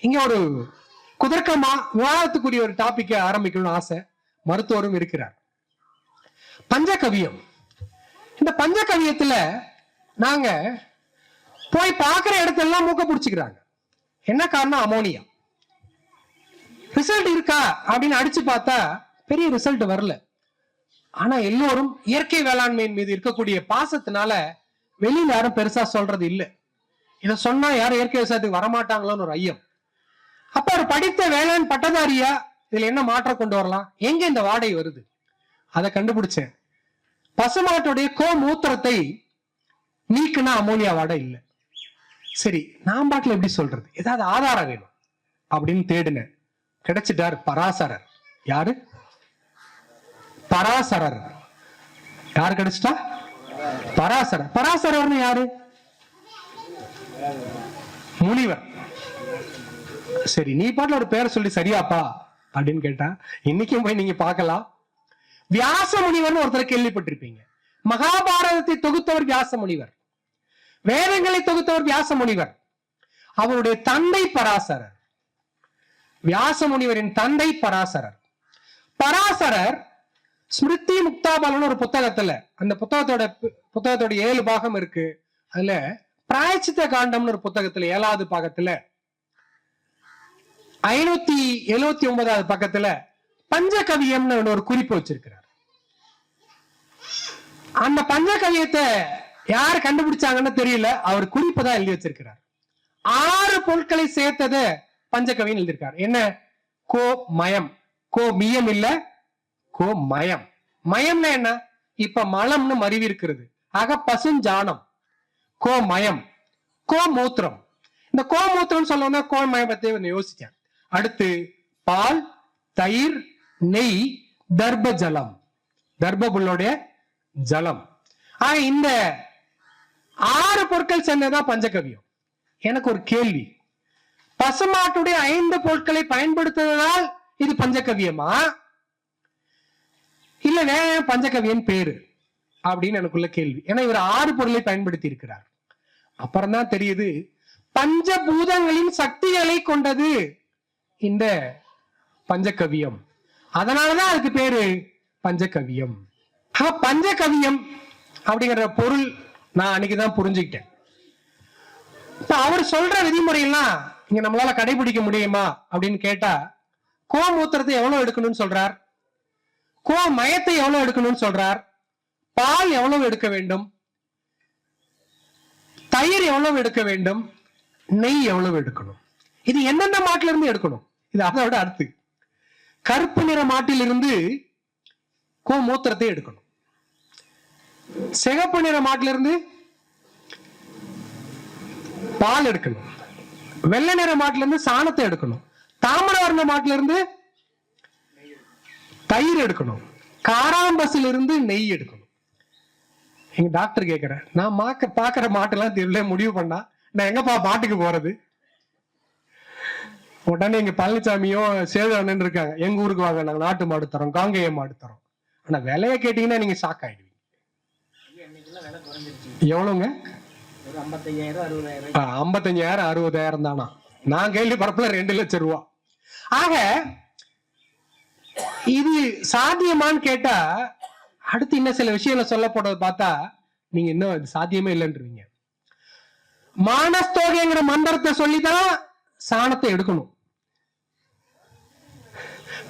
இங்க ஒரு குதர்க்கமா விவாதத்துக்குரிய ஒரு டாபிக்கை ஆரம்பிக்கணும்னு ஆசை. மருத்துவரும் இருக்கிறார். பஞ்சகவியம். இந்த பஞ்சகவியத்துல நாங்க போய் பார்க்குற இடத்தெல்லாம் மூக்க பிடிச்சிக்கிறாங்க. என்ன காரணம்? அமோனியா. ரிசல்ட் இருக்கா? அப்படின்னு அடிச்சு பார்த்தா பெரிய ரிசல்ட் வரல. ஆனா எல்லோரும் இயற்கை வேளாண்மையின் மீது இருக்கக்கூடிய பாசத்தினால வெளியில யாரும் பெருசா சொல்றது இல்லை. இதை சொன்னா யாரும் இயற்கை விவசாயத்துக்கு வரமாட்டாங்களோன்னு ஒரு ஐயம். அப்ப அவர் படித்த வேளாண் பட்டதாரியா? இதுல என்ன மாற்றம் கொண்டு வரலாம்? எங்க இந்த வாடை வருது? அதை கண்டுபிடிச்சேன். பசுமாட்டுடைய கோ மூத்திரத்தை நீக்குனா அமோனியா வாடை இல்லை. சரி நான் பாட்டுல எப்படி சொல்றது? ஏதாவது ஆதாரம் வேணும் அப்படின்னு தேடினேன். கிடைச்சிட்டார் பராசரர். யாரு? பராசரர். யார் கிடைச்சிட்டா? பராசரர். பராசரர்னு யாரு? முனிவர். சரி நீ பாட்டுல ஒரு பேரை சொல்லி சரியாப்பா அப்படின்னு கேட்டா இன்னைக்கும் போய் நீங்க பார்க்கலாம். வியாச முனிவர்னு ஒருத்தர் கேள்விப்பட்டிருப்பீங்க. மகாபாரதத்தை தொகுத்தவர் வியாச முனிவர் வேதங்களை தொகுத்தவர் வியாச முனிவர் அவருடைய தந்தை பராசரர். வியாச முனிவரின் தந்தை பராசரர். பராசரர் ஸ்மிருதி முக்தாபாலன் ஒரு புத்தகத்துல அந்த புத்தகத்தோட புத்தகத்தோட ஏழு பாகம் இருக்கு. அதுல பிராயச்சித்த காண்டம்னு ஒரு புத்தகத்துல ஏழாவது பாகத்துல ஐநூத்தி எழுவத்தி ஒன்பதாவது பக்கத்துல பஞ்சகவியம்னு ஒரு குறிப்பு வச்சிருக்கிறார். அந்த பஞ்சகவியத்தை யார் கண்டுபிடிச்சாங்கன்னு தெரியல அவர் குறிப்பு தான் எழுதி வச்சிருக்கிறார். ஆறு பொருட்களை சேர்த்தத பஞ்சகவின்னு எழுதியிருக்கார். என்ன? கோ மயம் கோ மியம் இல்ல கோ மயம் மயம்னா என்ன? இப்ப மலம்னு மருவி இருக்கிறது. ஆக பசுஞ்சானம் கோ மயம் கோ மூத்திரம் இந்த கோமூத்திரம் சொல்லணும்னா கோமயம் பத்தி யோசிச்சேன் அடுத்து பால் தயிர் நெய் தர்ப ஜலம் தர்ப ஜலம். ஆக இந்த ஆறு பொருட்கள் சேர்ந்ததுதான் பஞ்சகவியம் எனக்கு ஒரு கேள்வி. பசுமாட்டுடைய ஐந்து பொருட்களை பயன்படுத்துவதால் இது பஞ்சகவியமா இல்ல ஏன் பஞ்சகவியன் பேரு? அப்படின்னு எனக்குள்ள கேள்வி. ஏன்னா இவர் ஆறு பொருளை பயன்படுத்தி இருக்கிறார் அப்புறம் தான் தெரியுது பஞ்சபூதங்களின் சக்திகளை கொண்டது இந்த பஞ்சகவியம். அதனாலதான் அதுக்கு பேரு பஞ்சகவியம். ஆனா பஞ்சகவியம் அப்படிங்கிற பொருள் நான் அன்னைக்குதான் புரிஞ்சுக்கிட்டேன். இப்ப அவர் சொல்ற விதிமுறையெல்லாம் இங்க நம்மளால கடைபிடிக்க முடியுமா அப்படின்னு கேட்டா கோ மூத்திரத்தை எவ்வளவு எடுக்கணும்னு சொல்றார்? கோ மயத்தை எவ்வளவு எடுக்கணும்னு சொல்றார்? பால் எவ்வளவு எடுக்க வேண்டும்? தயிர் எவ்வளவு எடுக்க வேண்டும்? நெய் எவ்வளவு எடுக்கணும்? இது எந்தெந்த மாட்டிலிருந்து எடுக்கணும்? இது அதோட அடுத்து. கருப்பு நிற மாட்டிலிருந்து கோமூத்திரத்தை எடுக்கணும். சிகப்பு நிற மாட்டிலிருந்து பால் எடுக்கணும். வெள்ளை நிற மாட்டிலிருந்து சாணத்தை எடுக்கணும். தாமரை வர்ண மாட்டிலிருந்து தயிர் எடுக்கணும். காராம்பஸ்ல இருந்து நெய் எடுக்கணும். எங்க டாக்டர் கேக்குறேன் நான் மாக்க பாக்குற மாட்டெல்லாம் தெரியல முடிவு பண்ணா. நான் எங்கப்பா பாட்டுக்கு போறது? உடனே எங்க பழனிசாமியும் சேது அண்ணன் இருக்காங்க. எங்க ஊருக்கு வாங்க? நாங்க நாட்டு மாடு தரோம் காங்கேய மாடு தரோம். ஆனா விலைய கேட்டீங்கன்னா நீங்க ஷாக் ஆயிடுவீங்க. எவ்வளவுங்க? ஐம்பத்தஞ்சாயிரம் அறுபதாயிரம். தானா? நான் கேள்வி பரப்புல ரெண்டு லட்சம் ரூபா. ஆக இது சாத்தியமான்னு கேட்டா அடுத்து இன்னும் சில விஷயங்களை சொல்ல போறது பார்த்தா நீங்க இன்னும் சாத்தியமே இல்லைன்றீங்க. மானஸ்தோகைங்கிற மந்திரத்தை சொல்லிதான் சாணத்தை எடுக்கணும்.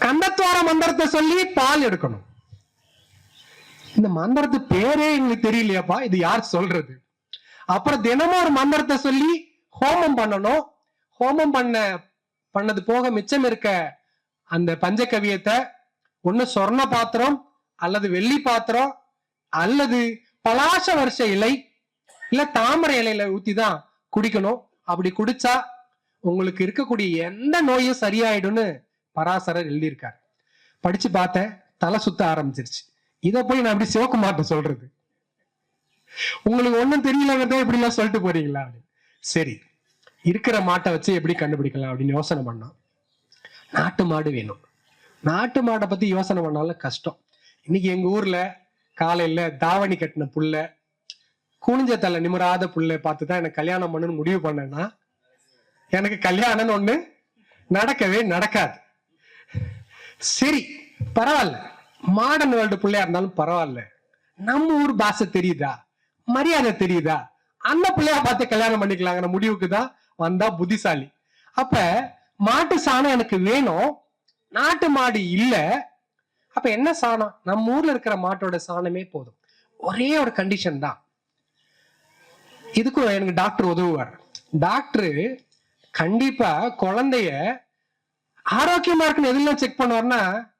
கண்டத்வார மந்திரத்தை சொல்லி பால் எடுக்கணும். இந்த மந்திரத்து பேரே எங்களுக்கு தெரியலையாப்பா இது யார் சொல்றது? அப்புறம் தினமும் ஒரு மந்திரத்தை சொல்லி ஹோமம் பண்ணணும். ஹோமம் பண்ண பண்ணது போக மிச்சம் இருக்க அந்த பஞ்சகவியத்தை ஒண்ணு சொர்ண பாத்திரம் அல்லது வெள்ளி பாத்திரம் அல்லது பலாச வருஷ இலை இல்ல தாமரை இலையில ஊத்தி தான் குடிக்கணும். அப்படி குடிச்சா உங்களுக்கு இருக்கக்கூடிய எந்த நோயும் சரியாயிடும்னு பராசரர் எழுதியிருக்காரு. படிச்சு பார்த்தேன் தலை சுத்த ஆரம்பிச்சிருச்சு. இதை போய் நான் அப்படி சிவகுமார்ட்ட சொல்றது. உங்களுக்கு ஒன்றும் தெரியலங்கிறத இப்படிலாம் சொல்லிட்டு போறீங்களா அப்படின்னு. சரி இருக்கிற மாட்டை வச்சு எப்படி கண்டுபிடிக்கலாம் அப்படின்னு யோசனை பண்ணோம். நாட்டு மாடு வேணும். நாட்டு மாடை பத்தி யோசனை பண்ணாலும் கஷ்டம். இன்னைக்கு எங்க ஊர்ல காலையில தாவணி கட்டின புள்ள குனிஞ்ச தலை நிமிராத புள்ள பார்த்து தான் எனக்கு கல்யாணம் பண்ணுன்னு முடிவு பண்ணேன்னா எனக்கு கல்யாணம்னு ஒண்ணு நடக்கவே நடக்காது. சரி பரவாயில்ல. மாடர்ன் வேர்ல்டு பிள்ளையா இருந்தாலும் பரவாயில்ல. நம்ம ஊர் பாஷை தெரியுதா? மரியாதை தெரியுதா? அந்த பிள்ளையா பார்த்து கல்யாணம் பண்ணிக்கலாங்கிற முடிவுக்கு தான் வந்தா புத்திசாலி. அப்ப மாட்டு சாணம் எனக்கு வேணும். நாட்டு மாடு இல்ல. அப்ப என்ன சாணம்? நம்ம ஊர்ல இருக்கிற மாட்டோட சாணமே போதும். ஒரே ஒரு கண்டிஷன் தான். இதுக்கும் எனக்கு டாக்டர் உதவுவார். டாக்டர் கண்டிப்பா குழந்தைய ஆரோக்கியமா இருக்குன்னு எதெல்லாம் செக் பண்ணுவார்னா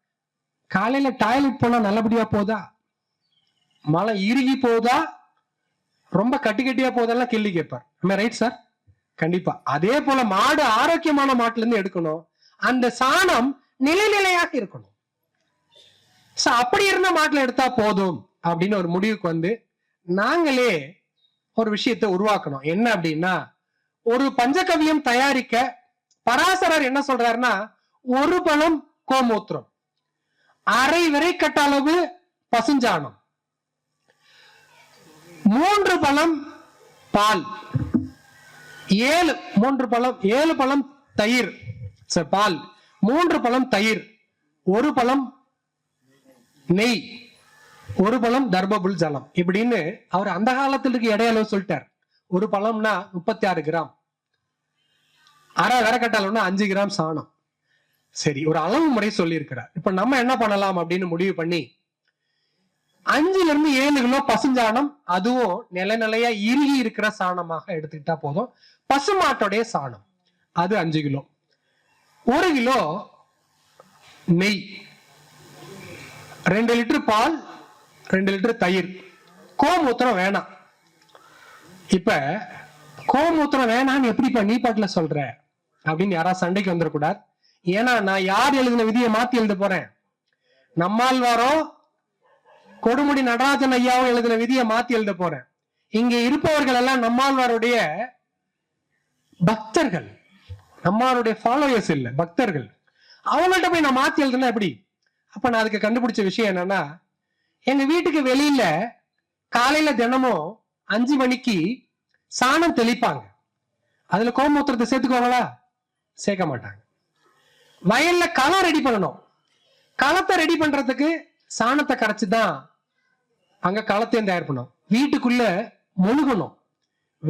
காலையில டாய்லெட் போனா நல்லபடியா போதா? மழை இறுகி போதா? ரொம்ப கட்டி கட்டியா போதெல்லாம் கேள்வி கேட்பார். ரைட் சார் கண்டிப்பா. அதே போல மாடு ஆரோக்கியமான மாட்டுல இருந்து எடுக்கணும். அந்த சாணம் நிலைநிலையாக இருக்கணும். So, அப்படி இருந்த மாட்டுல எடுத்தா போதும் அப்படின்னு ஒரு முடிவுக்கு வந்து நாங்களே ஒரு விஷயத்தை உருவாக்கணும். என்ன அப்படின்னா ஒரு பஞ்சகவியம் தயாரிக்க பராசரர் என்ன சொல்றாருன்னா ஒரு பழம் கோமூத்திரம். அரை விரைக்கட்ட அளவு பசுஞ்சாணம். மூன்று பழம் பால். ஏழு மூன்று பழம் ஏழு பழம் தயிர். சரி, பால். மூன்று பழம் தயிர். ஒரு பழம் நெய். ஒரு பழம் தர்மபுல் ஜலம். இப்படின்னு அவர் அந்த காலத்துல இடையளவு சொல்லிட்டார். ஒரு பழம்னா முப்பத்தி ஆறு கிராம். அரை விரக்கட்டாளம்னா அஞ்சு கிராம் சாணம். சரி ஒரு அளவு முறை சொல்லியிருக்கிறார். இப்ப நம்ம என்ன பண்ணலாம் அப்படின்னு முடிவு பண்ணி அஞ்சுல இருந்து ஏழு கிலோ பசுஞ்சாணம் அதுவும் நில நிலையா இறுகி இருக்கிற சாணமாக எடுத்துக்கிட்டா போதும். பசுமாட்டோடைய சாணம் அது அஞ்சு கிலோ. ஒரு கிலோ நெய் ரெண்டு லிட்டர் பால் ரெண்டு லிட்டர் தயிர். கோமூத்திரம் வேணாம். இப்ப கோமூத்திரம் வேணான்னு எப்படிப்பா நீ பாட்டுல சொல்ற? அப்படின்னு யாராவது சண்டைக்கு வந்துடக்கூடாது ஏன்னா நான் யார் எழுதின விதியை மாத்தி எழுத போறேன்? நம்மாழ்வாரோ கொடுமுடி நடராஜன் ஐயாவும் எழுதின விதியை மாத்தி எழுத போறேன். இங்க இருப்பவர்கள் எல்லாம் நம்மாழ்வாருடைய பக்தர்கள். நம்மளுடைய ஃபாலோயர்ஸ் இல்ல பக்தர்கள். அவங்கள்ட்ட போய் நான் மாத்தி எழுதுனா எப்படி? அப்ப நான் அதுக்கு கண்டுபிடிச்ச விஷயம் என்னன்னா எங்க வீட்டுக்கு வெளியில காலையில தினமும் அஞ்சு மணிக்கு சாணம் தெளிப்பாங்க. அதுல கோமூத்திரத்தை சேர்த்துக்கோங்களா சேர்க்க மாட்டாங்க. வயல்ல களம் ரெடி பண்ணணும். களத்தை ரெடி பண்றதுக்கு சாணத்தை கரைச்சு தான் அங்க களத்தையும் தயார் பண்ணணும். வீட்டுக்குள்ள முழுகணும்.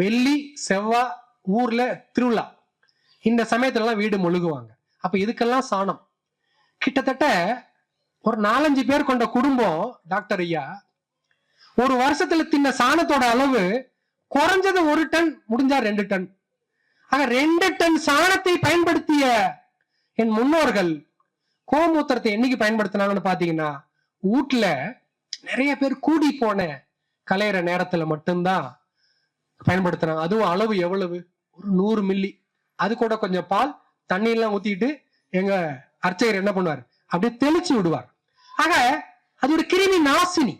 வெள்ளி செவ்வாய் ஊர்ல திருவிழா. இந்த சமயத்துலலாம் வீடு முழுகுவாங்க. அப்ப இதுக்கெல்லாம் சாணம். கிட்டத்தட்ட ஒரு நாலஞ்சு பேர் கொண்ட குடும்பம் டாக்டர் ஐயா ஒரு வருஷத்துல தின்ன சாணத்தோட அளவு குறைஞ்சது ஒரு டன் முடிஞ்சா ரெண்டு டன். ஆக ரெண்டு டன் சாணத்தை பயன்படுத்திய என் முன்னோர்கள் கோமூத்திரத்தை என்னைக்கு பயன்படுத்தினாங்கன்னு பாத்தீங்கன்னா வீட்டுல நிறைய பேர் கூடி போன கலையிற நேரத்துல மட்டும்தான் பயன்படுத்தினாங்க அதுவும் அளவு எவ்வளவு? ஒரு நூறு மில்லி அது கூட கொஞ்சம் பால் தண்ணி எல்லாம் ஊத்திட்டு எங்க அர்ச்சகர் என்ன பண்ணுவார்? அப்படியே தெளிச்சு விடுவார். ஆக அது ஒரு கிருமி நாசினி.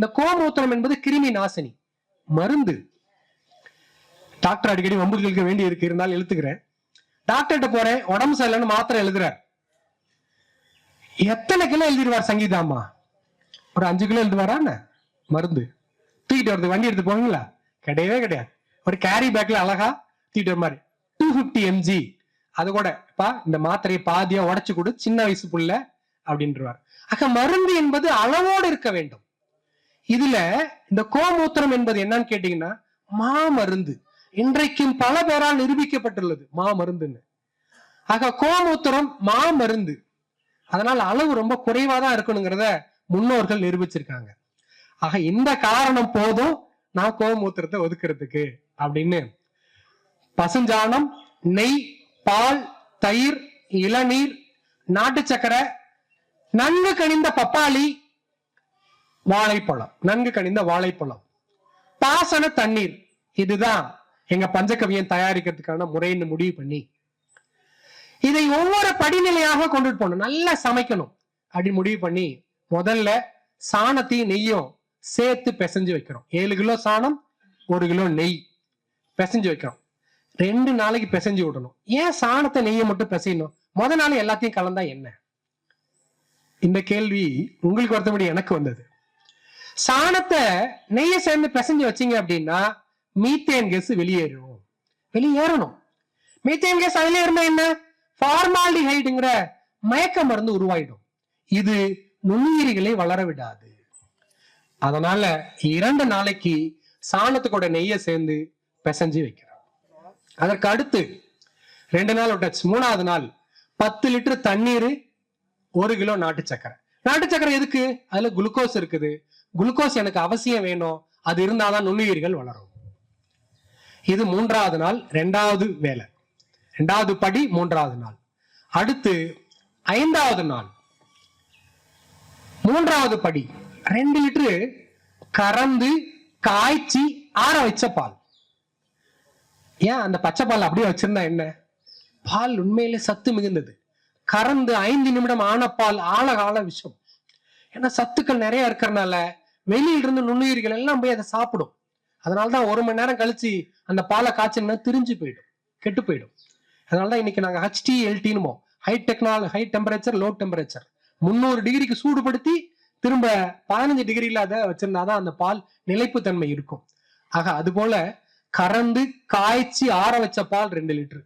இந்த கோமூத்திரம் என்பது கிருமி நாசினி. மருந்து. டாக்டர் அடிக்கடி வம்புகளுக்கு வேண்டி இருக்கு இருந்தாலும் எழுத்துக்கிறேன். டாக்டர்கிட்ட போறேன் உடம்பு சரியில்லைன்னு மாத்திரை எழுதுறார். எத்தனை கிலோ எழுதிடுவார் சங்கீதாம்மா? ஒரு அஞ்சு கிலோ எழுதுவாரா என்ன? மருந்து. தூக்கிட்டு வருது வண்டி எடுத்து போவீங்களா? கிடையவே கிடையாது. ஒரு கேரி பேக்ல அழகா தூக்கிட்டு வர மாதிரி டூ பிப்டி எம்ஜி அது கூட பா இந்த மாத்திரையை பாதியா உடைச்சு கொடு சின்ன வயசு புள்ள அப்படின்றவார். ஆக மருந்து என்பது அளவோடு இருக்க வேண்டும். இதுல இந்த கோமூத்திரம் என்பது என்னன்னு கேட்டீங்கன்னா மாமருந்து. இன்றைக்கும் பல பேரால் நிரூபிக்கப்பட்டுள்ளது மாமருந்துன்னு. ஆக கோமூத்திரம் மாமருந்து. அதனால் அளவு ரொம்ப குறைவா தான் இருக்கணுங்கிறத முன்னோர்கள் நிரூபிச்சிருக்காங்க. ஆக இந்த காரணம் போதும் நான் கோமூத்திரத்தை ஒதுக்குறதுக்கு அப்படின்னு. பசுஞ்சாணம் நெய் பால் தயிர் இளநீர் நாட்டு சக்கரை நன்கு கனிந்த பப்பாளி வாழைப்பழம் நன்கு கனிந்த வாழைப்பழம். பாசன தண்ணீர் இதுதான் எங்க பஞ்சகவியம் தயாரிக்கிறதுக்கான முறைன்னு முடிவு பண்ணி. இதை ஒவ்வொரு படிநிலையாக கொண்டுட்டு போகணும். நல்லா சமைக்கணும். அப்படி முடிவு பண்ணி முதல்ல சாணத்தையும் நெய்யும் சேர்த்து பிசைஞ்சு வைக்கிறோம். ஏழு கிலோ சாணம் ஒரு கிலோ நெய் பிசைஞ்சு வைக்கிறோம். ரெண்டு நாளைக்கு பிசைஞ்சு விடணும். ஏன் சாணத்தை நெய்யை மட்டும் பிசையணும்? முத நாள் எல்லாத்தையும் கலந்தா என்ன? இந்த கேள்வி உங்களுக்கு ஒருத்தபடி எனக்கு வந்தது. சாணத்தை நெய்ய சேர்ந்து பிசைஞ்சு வச்சீங்க அப்படின்னா மீத்தேன் கேஸ் வெளியேறும். வெளியேறணும். மீத்தேன் கேஸ் அதுல இருந்தா என்ன? ஃபார்மாலிஹைடுங்கிற மயக்க மருந்து உருவாயிடும். இது நுண்ணுயிரிகளை வளர விடாது. அதனால இரண்டு நாளைக்கு சாணத்துக்கூட நெய்ய சேர்ந்து பிசைஞ்சு வைக்கிறோம். அதற்கு அடுத்து ரெண்டு நாள் விட்டாச்சு. மூணாவது நாள் பத்து லிட்டர் தண்ணீர் ஒரு கிலோ நாட்டு சக்கரை நாட்டு சக்கரை எதுக்கு? அதுல குளுக்கோஸ் இருக்குது. குளுக்கோஸ் எனக்கு அவசியம் வேணும். அது இருந்தாதான் நுண்ணுயிர்கள் வளரும். இது மூன்றாவது நாள் ரெண்டாவது வேலை. ரெண்டாவது படி மூன்றாவது நாள். அடுத்து ஐந்தாவது நாள். மூன்றாவது படி ரெண்டு லிட்டரு கறந்து காய்ச்சி ஆற வச்ச பால். ஏன் அந்த பச்சை பால் அப்படியே வச்சிருந்தா என்ன? பால் உண்மையிலே சத்து மிகுந்தது. கறந்து ஐந்து நிமிடம் ஆன பால் ஆழகால விஷம். ஏன்னா சத்துக்கள் நிறைய இருக்கிறனால வெளியில் இருந்து நுண்ணுயிர்கள் எல்லாம் போய் அதை சாப்பிடும். அதனாலதான் ஒரு மணி நேரம் கழிச்சு அந்த பாலை காய்ச்சினா திரிஞ்சு போயிடும். கெட்டு போயிடும். அதனாலதான் இன்னைக்கு நாங்க ஹச்டி எல்டினுமோ ஹை டெக்னால ஹை டெம்பரேச்சர் லோ டெம்பரேச்சர் முந்நூறு டிகிரிக்கு சூடுபடுத்தி திரும்ப பதினஞ்சு டிகிரில அதை வச்சிருந்தாதான் அந்த பால் நிலைப்புத்தன்மை இருக்கும். ஆக அது போல கறந்து காய்ச்சி ஆற வச்ச பால் ரெண்டு லிட்டரு.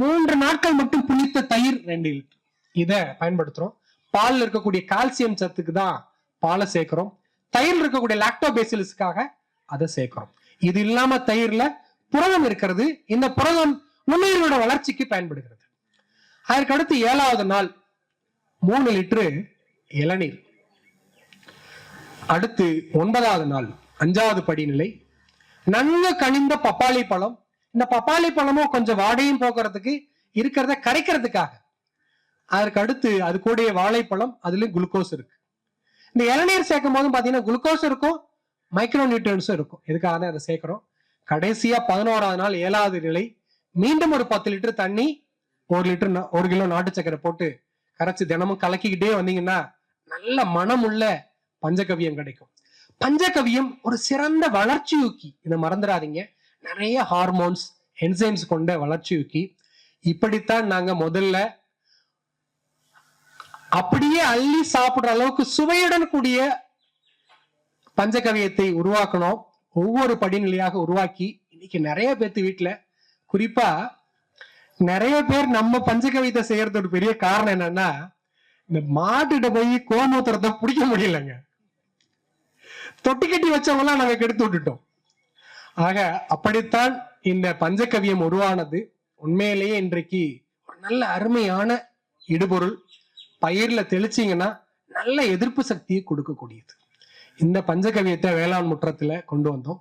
மூன்று நாட்கள் மட்டும் புளித்த தயிர் ரெண்டு லிட்டர். இதை பயன்படுத்துறோம். பால்ல இருக்கக்கூடிய கால்சியம் சத்துக்கு தான் பாலை சேர்க்கிறோம். தயிர் இருக்கக்கூடிய லாக்டோபேசிலஸுக்காக அதை சேர்க்கிறோம். இது இல்லாம தயிர்ல புரதம் இருக்கிறது. இந்த புரதம் நுண்ணுயிரோட வளர்ச்சிக்கு பயன்படுகிறது. அதற்கு அடுத்து ஏழாவது நாள் மூணு லிட்டரு இளநீர். அடுத்து ஒன்பதாவது நாள் அஞ்சாவது படிநிலை. நன்கு கனிந்த பப்பாளி பழம். இந்த பப்பாளி பழமும் கொஞ்சம் வாடையும் போக்குறதுக்கு இருக்கிறத கரைக்கிறதுக்காக. அதற்கு அடுத்து அது கூடயே வாழைப்பழம் அதுலயும் குளுக்கோஸ் இருக்கு. இந்த இளநீர் சேர்க்கும் போதும் பாத்தீங்கன்னா குளுக்கோஸ் இருக்கும் மைக்ரோ நியூட்ரியன்ஸும் இருக்கும். எதுக்காக தான் அதை சேர்க்குறோம்? கடைசியா பதினோராவது நாள் ஏழாவது நிலை மீண்டும் ஒரு பத்து லிட்டர் தண்ணி ஒரு லிட்டர் ஒரு கிலோ நாட்டு சக்கரை போட்டு கரைச்சி தினமும் கலக்கிக்கிட்டே வந்தீங்கன்னா நல்ல மனமுள்ள பஞ்சகவியம் கிடைக்கும். பஞ்சகவியம் ஒரு சிறந்த வளர்ச்சி ஊக்கி. இதை மறந்துடாதீங்க. நிறைய ஹார்மோன்ஸ் என்சைம்ஸ் கொண்ட வளர்ச்சி ஊக்கி. இப்படித்தான் நாங்க முதல்ல அப்படியே அள்ளி சாப்பிடுற அளவுக்கு சுவையுடன் கூடிய பஞ்சகவியத்தை உருவாக்கணும். ஒவ்வொரு படிநிலையாக உருவாக்கி இன்னைக்கு நிறைய பேர்த்து வீட்டுல குறிப்பா நிறைய பேர் நம்ம பஞ்சகவியத்தை செய்யறது ஒரு பெரிய காரணம் என்னன்னா இந்த மாட்டுகிட்ட போய் கோமூத்திரத்தை பிடிக்க முடியலங்க. தொட்டி கட்டி வச்சவங்க எல்லாம் நாங்க கெடுத்து விட்டுட்டோம். ஆக அப்படித்தான் இந்த பஞ்சகவியம் உருவானது. உண்மையிலேயே இன்றைக்கு ஒரு நல்ல அருமையான இடுபொருள். பயிர்ல தெளிச்சீங்கன்னா நல்ல எதிர்ப்பு சக்தியை கொடுக்கக்கூடியது. இந்த பஞ்சகவியத்தை வேளாண் முற்றத்துல கொண்டு வந்தோம்.